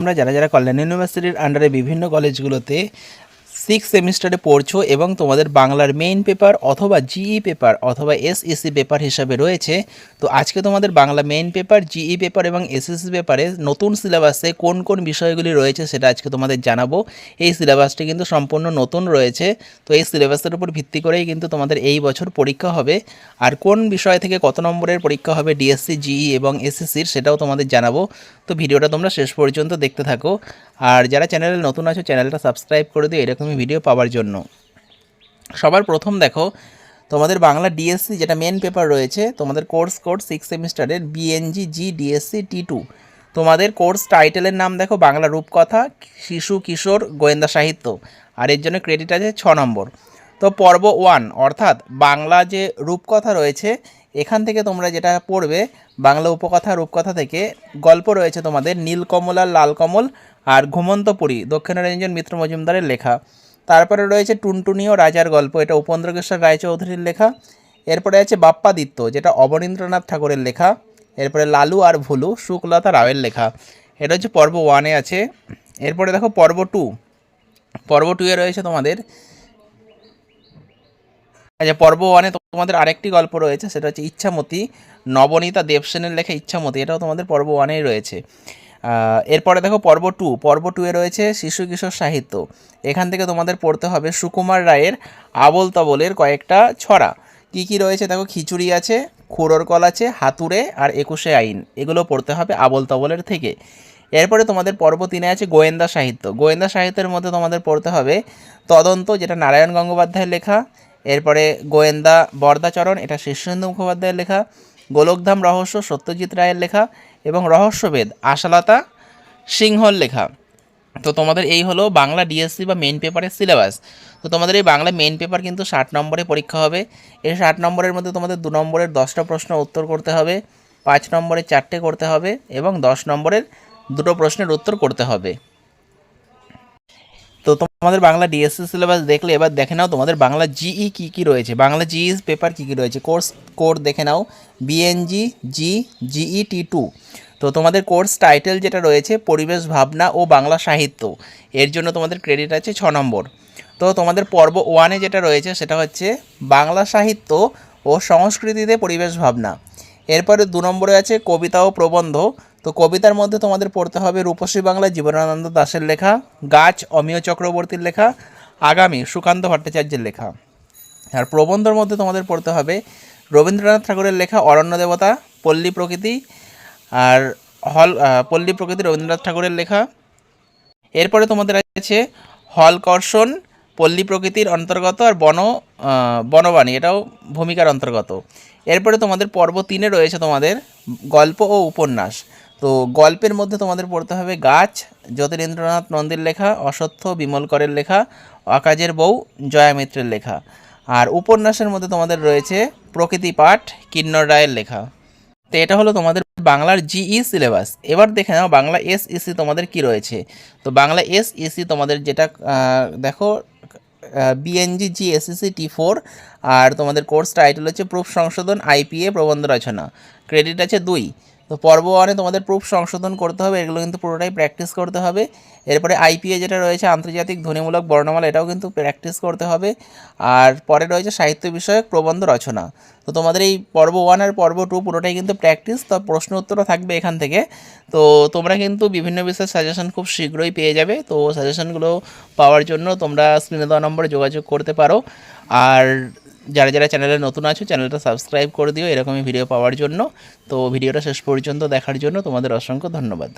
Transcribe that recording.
তোমরা যারা যারা কল্যাণ ইউনিভার্সিটির আন্ডারে বিভিন্ন কলেজগুলোতে সিক্স সেমিস্টারে পড়ছো এবং তোমাদের বাংলার মেইন পেপার অথবা জিই পেপার অথবা এসএসসি পেপার হিসাবে রয়েছে, তো আজকে তোমাদের Bangla main paper GE paper এবং এসএসসি পেপারে নতুন সিলেবাসে কোন কোন বিষয়গুলি রয়েছে সেটা আজকে তোমাদের জানাব। এই সিলেবাসটি কিন্তু সম্পূর্ণ নতুন রয়েছে, তো এই সিলেবাসের উপর ভিত্তি করেই কিন্তু তোমাদের এই বছর পরীক্ষা হবে। আর কোন বিষয় থেকে কত নম্বরের পরীক্ষা হবে ডিএসসি জিই এবং এসএসসির সেটাও তোমাদের জানাব, তো ভিডিওটা তোমরা শেষ পর্যন্ত দেখতে থাকো। আর যারা চ্যানেলে নতুন আছো চ্যানেলটা সাবস্ক্রাইব করে দিও, এরকমই ভিডিও পাওয়ার জন্য। সবার প্রথম দেখো, তোমাদের বাংলা ডিএসসি যেটা মেন পেপার রয়েছে, তোমাদের কোর্স কোড সিক্স সেমিস্টারের BNG G DSC T two তোমাদের কোর্স টাইটেলের নাম দেখো, বাংলা রূপকথা, শিশু, কিশোর, গোয়েন্দা সাহিত্য। আর এর জন্য ক্রেডিট আছে ছ নম্বর। তো পর্ব ওয়ান অর্থাৎ বাংলা যে রূপকথা রয়েছে, এখান থেকে তোমরা যেটা পড়বে, বাংলা উপকথা, রূপকথা থেকে, গল্প রয়েছে তোমাদের নীলকমল আর লালকমল আর ঘুমন্তপুরী, দক্ষিণারঞ্জন মিত্র মজুমদারের লেখা। তারপরে রয়েছে টুনটুনি ও রাজার গল্প, এটা উপেন্দ্রকেশ্বর রায়চৌধুরীর লেখা। এরপরে আছে বাপ্পাদিত্য, যেটা অবনীন্দ্রনাথ ঠাকুরের লেখা। এরপরে লালু আর ভুলু শুক্লতা রাওয়ের লেখা। এটা হচ্ছে পর্ব ওয়ানে আছে। এরপরে দেখো পর্ব টু পর্ব টুয়ে রয়েছে তোমাদের। আচ্ছা পর্ব ওয়ানে তোমাদের আরেকটি গল্প রয়েছে, সেটা হচ্ছে ইচ্ছামতি। নবনীতা দেবসেনের লেখা ইচ্ছামতি, এটাও তোমাদের পর্ব ওয়ানেই রয়েছে। এরপরে দেখো পর্ব টু। পর্ব টুয়ে রয়েছে শিশু কিশোর সাহিত্য। এখান থেকে তোমাদের পড়তে হবে সুকুমার রায়ের আবল তাবলের কয়েকটা ছড়া। কি কি রয়েছে? দেখো, খিচুড়ি আছে খুড়োর কল আছে, হাতুড়ে আর একুশে আইন। এগুলো পড়তে হবে আবল তাবলের থেকে। এরপরে তোমাদের পর্ব তিনে আছে গোয়েন্দা সাহিত্য। গোয়েন্দা সাহিত্যের মধ্যে তোমাদের পড়তে হবে তদন্ত, যেটা নারায়ণ গঙ্গোপাধ্যায়ের লেখা। এরপরে গোয়েন্দা বরদাচরণ, এটা শীর্ষেন্দু মুখোপাধ্যায়ের লেখা। গোলকধাম রহস্য, সত্যজিৎ রায়ের লেখা। এবং রহস্যভেদ, আশালতা, সিংহর লেখা। তো তোমাদের এই হলো বাংলা ডিএসসি বা মেন পেপারের সিলেবাস তো তোমাদের এই বাংলা মেন পেপার কিন্তু ষাট নম্বরে পরীক্ষা হবে। এই ষাট নম্বরের মধ্যে তোমাদের দু নম্বরের দশটা প্রশ্ন উত্তর করতে হবে, পাঁচ নম্বরে চারটে করতে হবে এবং দশ নম্বরের দুটো প্রশ্নের উত্তর করতে হবে। তো তোমাদের বাংলা ডিএসসি সিলেবাস দেখলে এবার দেখে নাও তোমাদের বাংলা জিই কী কী রয়েছে। বাংলা জিই পেপার কী কী রয়েছে? কোর্স কোড দেখে নাও। BNG G GE T two তো তোমাদের কোর্স টাইটেল যেটা রয়েছে, পরিবেশ, ভাবনা ও বাংলা সাহিত্য। এর জন্য তোমাদের ক্রেডিট আছে ছ নম্বর। তো তোমাদের পর্ব ওয়ানে যেটা রয়েছে, সেটা হচ্ছে বাংলা সাহিত্য ও সংস্কৃতিতে পরিবেশ, ভাবনা। এরপরে দু নম্বরে আছে কবিতা ও প্রবন্ধ। তো কবিতার মধ্যে তোমাদের পড়তে হবে রূপসী বাংলা জীবনানন্দ দাসের লেখা, গাছ অমিয় চক্রবর্তীর লেখা, আগামী সুকান্ত ভট্টাচার্যের লেখা। আর প্রবন্ধর মধ্যে তোমাদের পড়তে হবে রবীন্দ্রনাথ ঠাকুরের লেখা, অরণ্য দেবতা, পল্লী প্রকৃতি, আর হল পল্লী প্রকৃতি রবীন্দ্রনাথ ঠাকুরের লেখা। এরপরে তোমাদের আছে হলকর্ষণ পল্লী প্রকৃতির অন্তর্গত, আর বন বনবাণী, এটাও ভূমিকার অন্তর্গত। এরপরে তোমাদের পর্ব তিনে রয়েছে তোমাদের গল্প ও উপন্যাস। তো গল্পের মধ্যে তোমাদের পড়তে হবে গাছ জ্যোতিরেন্দ্রনাথ নন্দীর লেখা অসত্য বিমল করের লেখা আকাজের বউ জয়া মিত্রের লেখা। আর উপন্যাসের মধ্যে তোমাদের রয়েছে প্রকৃতি পাঠ, কিন্নর রায়ের লেখা। তো এটা হলো তোমাদের বাংলার জিই সিলেবাস। এবার দেখে নাও বাংলা এস ইসি তোমাদের কি রয়েছে। তো বাংলা এস ইসি তোমাদের যেটা দেখো BNG G SSC T four আর তোমাদের কোর্স টাইটেল হচ্ছে প্রুফ সংশোধন, আইপিএ প্রবন্ধ রচনা। ক্রেডিট আছে দুই। তো পর্ব ওয়ানে তোমাদের প্রুফ সংশোধন করতে হবে, এগুলো কিন্তু পুরোটাই প্র্যাকটিস করতে হবে। এরপরে আইপিএ যেটা রয়েছে, আন্তর্জাতিক ধ্বনিমূলক বর্ণমালা, এটাও কিন্তু প্র্যাকটিস করতে হবে। আর পরে রয়েছে সাহিত্য বিষয়ক প্রবন্ধ রচনা। তো তোমাদের এই পর্ব ওয়ান আর পর্ব টু পুরোটাই কিন্তু প্র্যাকটিস তো প্রশ্ন উত্তরও থাকবে এখান থেকে। তো তোমরা কিন্তু বিভিন্ন বিষয়ের সাজেশন খুব শীঘ্রই পেয়ে যাবে, তো সাজেশনগুলো পাওয়ার জন্য তোমরা স্ক্রিনে দেওয়া নম্বরে যোগাযোগ করতে পারো। আর যারা যারা চ্যানেলে নতুন আছো চ্যানেলটা সাবস্ক্রাইব করে দিও, এরকমই ভিডিও পাওয়ার জন্য। তো ভিডিওটা শেষ পর্যন্ত দেখার জন্য তোমাদের অসংখ্য ধন্যবাদ।